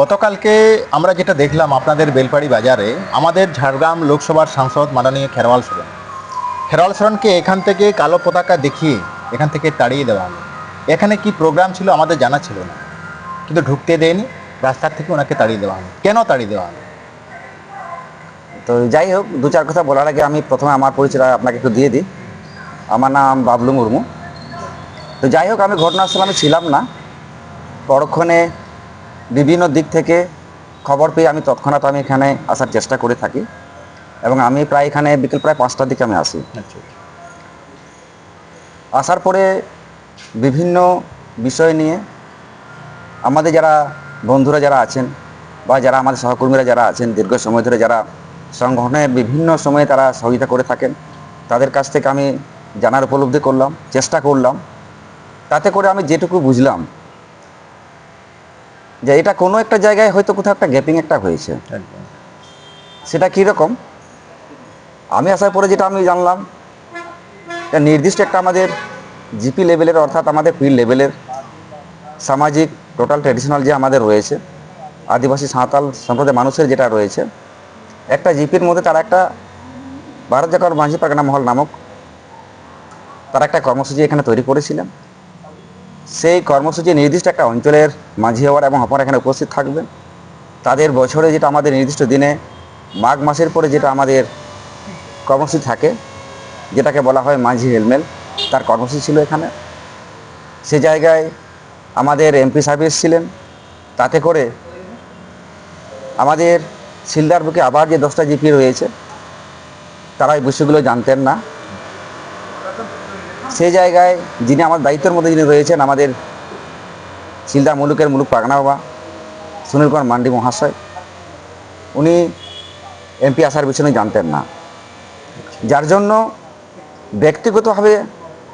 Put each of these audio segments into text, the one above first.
গতকালকে আমরা যেটা দেখলাম আপনাদের বেলপাড়ি বাজারে, আমাদের ঝাড়গ্রাম লোকসভার সাংসদ মাননীয় খেরওয়াল সোরেন। খেরওয়াল সোরেনকে এখান থেকে কালো পতাকা দেখিয়ে এখান থেকে তাড়িয়ে দেওয়া হলো। এখানে কি প্রোগ্রাম ছিল আমাদের জানা ছিল না। কিন্তু ঢুকতে দেয়নি, রাস্তার থেকে ওনাকে তাড়িয়ে দেওয়া হলো। কেন তাড়িয়ে দেওয়া হলো? তো যাই হোক, দু চার কথা বলার আগে আমি প্রথমে আমার পরিচয় আপনাকে একটু দিয়ে দিই। আমার নাম বাবলু মুর্মু। তো যাই হোক, আমি ঘটনাস্থলে আমি ছিলাম না। পরক্ষণে বিভিন্ন দিক থেকে খবর পেয়ে আমি তৎক্ষণাৎ আমি এখানে আসার চেষ্টা করে থাকি এবং আমি প্রায় এখানে বিকেল প্রায় পাঁচটার দিকে আমি আসি। আচ্ছা আসার পরে বিভিন্ন বিষয় নিয়ে আমাদের যারা বন্ধুরা যারা আছেন বা যারা আমাদের সহকর্মীরা যারা আছেন দীর্ঘ সময় ধরে যারা সংগঠনের বিভিন্ন সময়ে তারা সহযোগিতা করে থাকেন তাদের কাছ থেকে আমি জানার উপলব্ধি করলাম চেষ্টা করলাম। তাতে করে আমি যেটুকু বুঝলাম যে এটা কোনো একটা জায়গায় হয়তো কোথাও একটা গ্যাপিং একটা হয়েছে। সেটা কীরকম আমি আসার পরে যেটা আমি জানলাম এটা নির্দিষ্ট একটা আমাদের জিপি লেভেলের অর্থাৎ আমাদের পিল লেভেলের সামাজিক টোটাল ট্র্যাডিশনাল যে আমাদের রয়েছে আদিবাসী সাঁওতাল সম্প্রদায়ের মানুষের যেটা রয়েছে একটা জিপির মধ্যে তারা একটা ভারত জাকার মাঝি পারগানা মহল নামক তারা একটা কর্মসূচি এখানে তৈরি করেছিলেন। সেই কর্মসূচি নির্দিষ্ট একটা অঞ্চলের মাঝি হওয়ার এবং অপর এখানে উপস্থিত থাকবেন। তাদের বছরে যেটা আমাদের নির্দিষ্ট দিনে, মাঘ মাসের পরে যেটা আমাদের কর্মসূচি থাকে, যেটাকে বলা হয় মাঝি হেলমেল তার কর্মসূচি ছিল এখানে। সে জায়গায় আমাদের এমপি সার্ভিস ছিলেন তাতে করে আমাদের শিলদার বুকে আবার যে দশটা জিপি রয়েছে, তারা এই বিষয়গুলো জানতেন না। সেই জায়গায় যিনি আমার দায়িত্বের মধ্যে যিনি রয়েছেন, আমাদের শিলদার মুলুকের মুলুক পাগনা বাবা, সুনীল কুমার মান্ডি মহাশয়, উনি এমপি আসার পিছনে জানতেন না। যার জন্য ব্যক্তিগতভাবে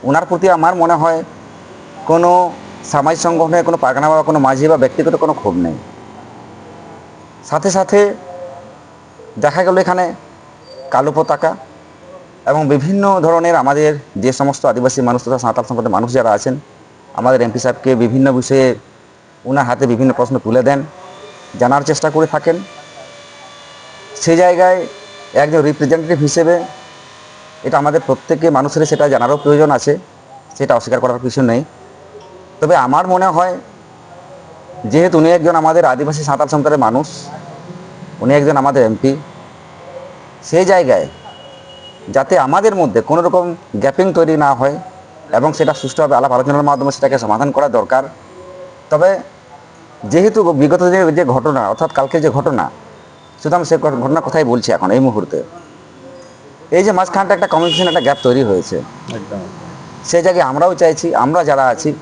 ওনার প্রতি আমার মনে হয় কোনো সামাজিক সংগঠনের কোনো পাগনা বা কোনো মাঝি বা ব্যক্তিগত কোনো ক্ষোভ নেই। সাথে সাথে দেখা গেল এখানে কালো পতাকা এবং বিভিন্ন ধরনের আমাদের যে সমস্ত আদিবাসী মানুষ তথা সাঁওতাল সম্প্রদায়ের মানুষ যারা আছেন, আমাদের এমপি সাহেবকে বিভিন্ন বিষয়ে ওনার হাতে বিভিন্ন প্রশ্ন তুলে দেন, জানার চেষ্টা করে থাকেন। সেই জায়গায় একজন রিপ্রেজেন্টেটিভ হিসেবে এটা আমাদের প্রত্যেকে মানুষের সেটা জানারও প্রয়োজন আছে, সেটা অস্বীকার করার কিছু নেই। তবে আমার মনে হয়, যেহেতু উনি একজন আমাদের আদিবাসী সাঁতাল সম্প্রদায়ের মানুষ, উনি একজন আমাদের এমপি, সেই জায়গায় যাতে আমাদের মধ্যে কোনো রকম গ্যাপিং তৈরি না হয় এবং সেটা সুষ্ঠুভাবে আলাপ আলোচনার মাধ্যমে সেটাকে সমাধান করা দরকার। তবে যেহেতু বিগত দিনের যে ঘটনা অর্থাৎ কালকে যে ঘটনা শুধু আমি সে ঘটনার কথাই বলছি এখন এই মুহূর্তে। এই যে মাঝখানটা একটা কমিউনিকেশন একটা গ্যাপ তৈরি হয়েছে। একদম। সেই জায়গায় আমরাও চাইছি আমরা যারা আছি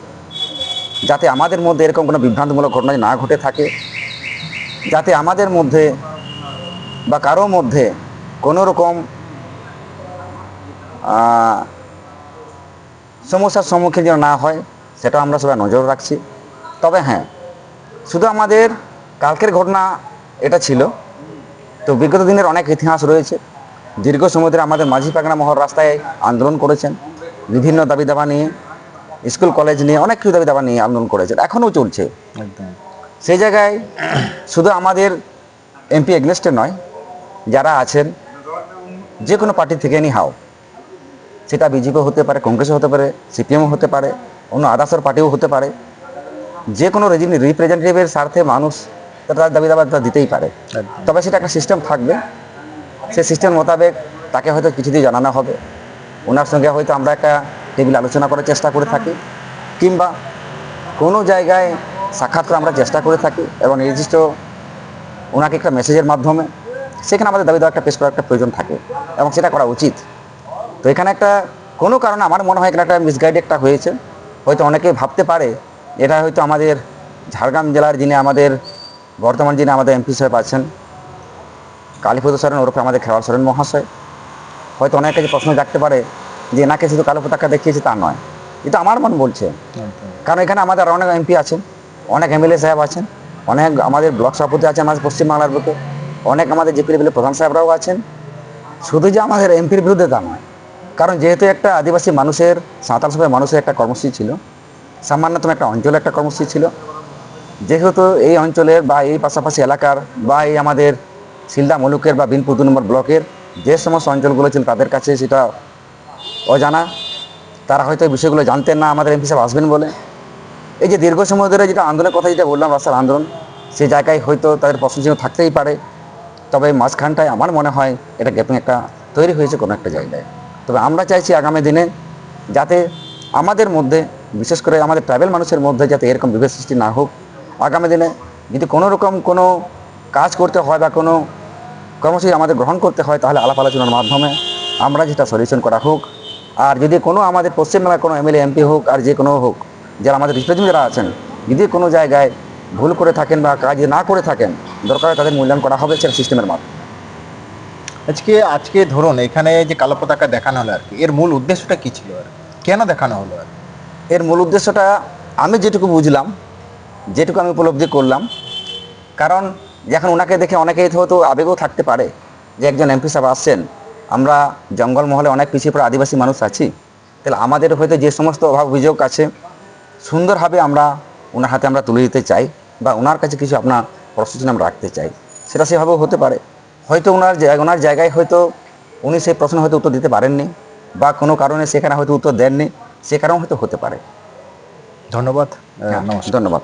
যাতে আমাদের মধ্যে এরকম কোনো বিভ্রান্তমূলক ঘটনা না ঘটে থাকে যাতে আমাদের মধ্যে বা কারও মধ্যে কোনো রকম সমস্যার সম্মুখীন যেন না হয় সেটা আমরা সবাই নজর রাখছি। তবে হ্যাঁ শুধু আমাদের কালকের ঘটনা এটা ছিল। তো বিগত দিনের অনেক ইতিহাস রয়েছে। দীর্ঘ সময় ধরে আমাদের মাঝি পাগনা মহল রাস্তায় আন্দোলন করেছেন। বিভিন্ন দাবি দাবা নিয়ে স্কুল কলেজ নিয়ে অনেক কিছু দাবি দাবা নিয়ে আন্দোলন করেছেন। এখনও চলছে। সেই জায়গায় শুধু আমাদের এমপি এগনেস্টে নয় যারা আছেন যে কোনো পার্টি থেকে নি হাও সেটা বিজেপি হতে পারে কংগ্রেসও হতে পারে সিপিএমও হতে পারে অন্য আদার্সের পার্টিও হতে পারে। যে কোনো রিপ্রেজেন্টেটিভের স্বার্থে মানুষ তার দাবি দাবা দিতেই পারে। তবে সেটা একটা সিস্টেম থাকবে। সেই সিস্টেম মোতাবেক তাকে হয়তো কিছু দিয়ে জানানো হবে। ওনার সঙ্গে হয়তো আমরা একটা টেবিল আলোচনা করার চেষ্টা করে থাকি। কিংবা কোনো জায়গায় সাক্ষাৎ করে আমরা চেষ্টা করে থাকি এবং নির্দিষ্ট ওনাকে একটা মেসেজের মাধ্যমে সেখানে আমাদের দাবি দেওয়া একটা পেশ করার একটা প্রয়োজন থাকে এবং সেটা করা উচিত। তো এখানে একটা, কোনো কারণে আমার মনে হয় এখানে একটা মিসগাইড একটা হয়েছে। হয়তো অনেকে ভাবতে পারে, এটা হয়তো আমাদের ঝাড়গ্রাম জেলার যিনি আমাদের, বর্তমান যিনি আমাদের এমপি সাহেব আছেন কালীপদ সরেন ওরফে আমাদের খেওয়াল সরেন মহাশয়। হয়তো অনেক কাছে প্রশ্ন জাগতে পারে যে এনাকে শুধু কালো পতাকা দেখিয়েছে তা নয়, এটা আমার মন বলছে। কারণ এখানে আমাদের অনেক এমপি আছেন, অনেক এমএলএ সাহেব আছেন, অনেক আমাদের ব্লক সভাপতি আছেন আমাদের পশ্চিমবাংলার বুকে, অনেক আমাদের জিপি লেভেলের প্রধান সাহেবরাও আছেন। শুধু যে আমাদের এমপির বিরুদ্ধে তা নয় কারণ যেহেতু একটা আদিবাসী মানুষের সাঁতাল সভায় মানুষের একটা কর্মসূচি ছিল, সামান্যতম একটা অঞ্চলে একটা কর্মসূচি ছিল, যেহেতু এই অঞ্চলের বা এই পাশাপাশি এলাকার বা এই আমাদের শিলদা মুলুকের বা বিনপুর দু নম্বর ব্লকের যে সমস্ত অঞ্চলগুলো ছিল তাদের কাছে সেটা অজানা। তারা হয়তো বিষয়গুলো জানতেন না, আমাদের এমপি সাহেব আসবেন বলে। এই যে দীর্ঘ সময় ধরে যেটা আন্দোলনের কথা যেটা বললাম, রাস্তার আন্দোলন সেই জায়গায় হয়তো তাদের প্রশ্নচিহ্ন থাকতেই পারে। তবে মাঝখানটায় আমার মনে হয় এটা গ্যাপিং একটা তৈরি হয়েছে কোনো একটা জায়গায়। তবে আমরা চাইছি আগামী দিনে যাতে আমাদের মধ্যে, বিশেষ করে আমাদের ট্রাইবেল মানুষের মধ্যে যাতে এরকম বিভেদ সৃষ্টি না হোক। আগামী দিনে যদি কোনো রকম কোনো কাজ করতে হয় বা কোনো কর্মসূচি আমাদের গ্রহণ করতে হয়, তাহলে আলাপ আলোচনার মাধ্যমে আমরা যেটা সলিউশন করা হোক। আর যদি কোনো আমাদের পশ্চিমবাংলার কোনো এমএলএ, এমপি হোক আর যে কোনো হোক, যারা আমাদের রিপ্রেজেন্ট যারা আছেন, যদি কোনো জায়গায় ভুল করে থাকেন বা কাজ না করে থাকেন, দরকার তাদের মূল্যায়ন করা হবে সেটা সিস্টেমের মাধ্যমে। আজকে আজকে ধরুন এখানে যে কালো পতাকা দেখানো হলো আর কি, এর মূল উদ্দেশ্যটা কি ছিল আর কেন দেখানো হলো আর এর মূল উদ্দেশ্যটা আমি যেটুকু বুঝলাম, যেটুকু আমি উপলব্ধি করলাম, কারণ যখন ওনাকে দেখে অনেকেই হয়তো আবেগও থাকতে পারে যে একজন এমপি সাহেব আসছেন, আমরা জঙ্গল মহলে অনেক পিছিয়ে পড়া আদিবাসী মানুষ আছি, তাহলে আমাদের হয়তো যে সমস্ত অভাব অভিযোগ আছে, সুন্দরভাবে আমরা ওনার হাতে আমরা তুলে দিতে চাই বা ওনার কাছে কিছু আপনার প্রশ্ন আমরা রাখতে চাই, সেটা সেভাবেও হতে পারে। হয়তো ওনার ওনার জায়গায় হয়তো উনি সেই প্রশ্ন হয়তো উত্তর দিতে পারেননি বা কোনো কারণে সেখানে হয়তো উত্তর দেননি সে কারণ হয়তো হতে পারে। ধন্যবাদ হ্যাঁ, ধন্যবাদ।